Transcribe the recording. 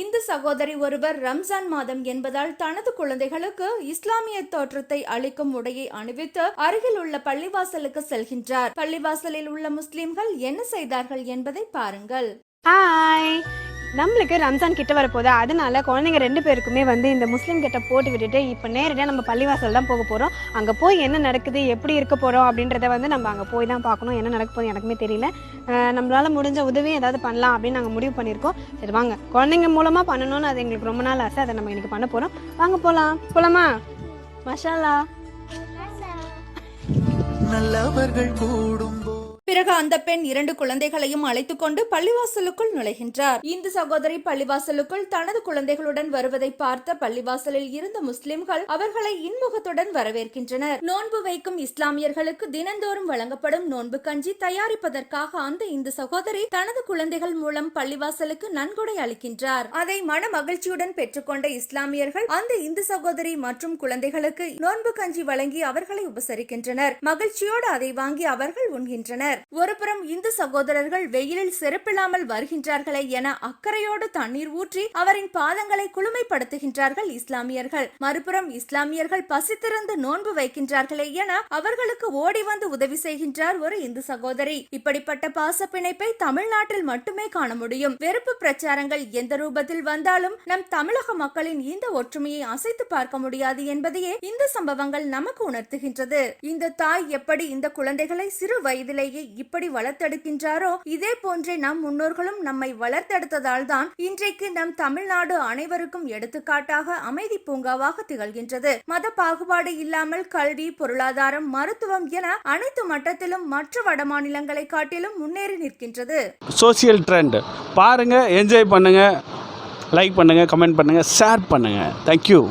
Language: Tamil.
இந்து சகோதரி ஒருவர் ரம்ஜான் மாதம் என்பதால் தனது குழந்தைகளுக்கு இஸ்லாமிய தோற்றத்தை அளிக்கும் உடையை அணிவித்து அருகில் உள்ள பள்ளிவாசலுக்கு செல்கின்றார். பள்ளிவாசலில் உள்ள முஸ்லிம்கள் என்ன செய்தார்கள் என்பதை பாருங்கள். நம்மளுக்கு ரம்ஜான் கிட்ட வரப்போகுது. அதனால குழந்தைங்க ரெண்டு பேருக்குமே வந்து இந்த முஸ்லீம் கிட்ட போட்டு விட்டுட்டு இப்போ நேரடியாக நம்ம பள்ளிவாசல் தான் போக போகிறோம் அங்கே போய் என்ன நடக்குது எப்படி இருக்க போகிறோம் அப்படின்றத வந்து நம்ம அங்கே போய் தான் பார்க்கணும். என்ன நடக்க போகுது எனக்குமே தெரியல. நம்மளால் முடிஞ்ச உதவி ஏதாவது பண்ணலாம் அப்படின்னு நாங்கள் முடிவு பண்ணியிருக்கோம். சரி வாங்க. குழந்தைங்க மூலமாக பண்ணணும்னு அது எங்களுக்கு ரொம்ப நாள் ஆசை. அதை நம்ம இன்னைக்கு பண்ண போகிறோம் வாங்க போகலாம் போகலாமா மஷாலா நல்லவர்கள் கூடும்போ பிறகு அந்த பெண் இரண்டு குழந்தைகளையும் அழைத்துக் கொண்டு பள்ளிவாசலுக்குள் நுழைகின்றார். இந்து சகோதரி பள்ளிவாசலுக்குள் தனது குழந்தைகளுடன் வருவதை பார்த்த பள்ளிவாசலில் இருந்த முஸ்லிம்கள் அவர்களை இன்முகத்துடன் வரவேற்கின்றனர். நோன்பு வைக்கும் இஸ்லாமியர்களுக்கு தினந்தோறும் வழங்கப்படும் நோன்பு கஞ்சி தயாரிப்பதற்காக அந்த இந்து சகோதரி தனது குழந்தைகள் மூலம் பள்ளிவாசலுக்கு நன்கொடை அளிக்கின்றார். அதை மன மகிழ்ச்சியுடன் பெற்றுக்கொண்ட இஸ்லாமியர்கள் அந்த இந்து சகோதரி மற்றும் குழந்தைகளுக்கு நோன்பு கஞ்சி வழங்கி அவர்களை உபசரிக்கின்றனர். மகிழ்ச்சியோடு அதை வாங்கி அவர்கள் உண்கின்றனர். ஒருபுறம் இந்து சகோதரர்கள் வெயிலில் செருப்பில்லாமல் வருகின்றார்களே என அக்கறையோடு தண்ணீர் ஊற்றி அவரின் பாதங்களை குளுமைப்படுத்துகின்றார்கள் இஸ்லாமியர்கள். மறுபுறம் இஸ்லாமியர்கள் பசித்திருந்து நோன்பு வைக்கின்றார்களே என அவர்களுக்கு ஓடி வந்து உதவி செய்கின்றார் ஒரு இந்து சகோதரி. இப்படிப்பட்ட பாச பிணைப்பை தமிழ்நாட்டில் மட்டுமே காண முடியும். வெறுப்பு பிரச்சாரங்கள் எந்த ரூபத்தில் வந்தாலும் நம் தமிழக மக்களின் இந்த ஒற்றுமையை அசைத்து பார்க்க முடியாது என்பதையே இந்த சம்பவங்கள் நமக்கு உணர்த்துகின்றது. இந்த தாய் எப்படி இந்த குழந்தைகளை சிறு வயதிலேயே இப்படி வளர்த்தெடுக்கின்றாரோ? இதே போன்றே நம் முன்னோர்களும் நம்மை வளர்த்தெடுத்ததால் தான் இன்றைக்கு நம் தமிழ்நாடு அனைவருக்கும் எடுத்துக்காட்டாக அமைதி பூங்காவாக திகழ்கின்றது. மத பாகுபாடு இல்லாமல் கல்வி பொருளாதாரம் மருத்துவம் என அனைத்து மட்டத்திலும் மற்ற வட மாநிலங்களை காட்டிலும் முன்னேறி நிற்கின்றது. சோசியல் ட்ரெண்ட் பாருங்க என்ஜாய் பண்ணுங்க லைக் பண்ணுங்க கமெண்ட் பண்ணுங்க ஷேர் பண்ணுங்க. Thank you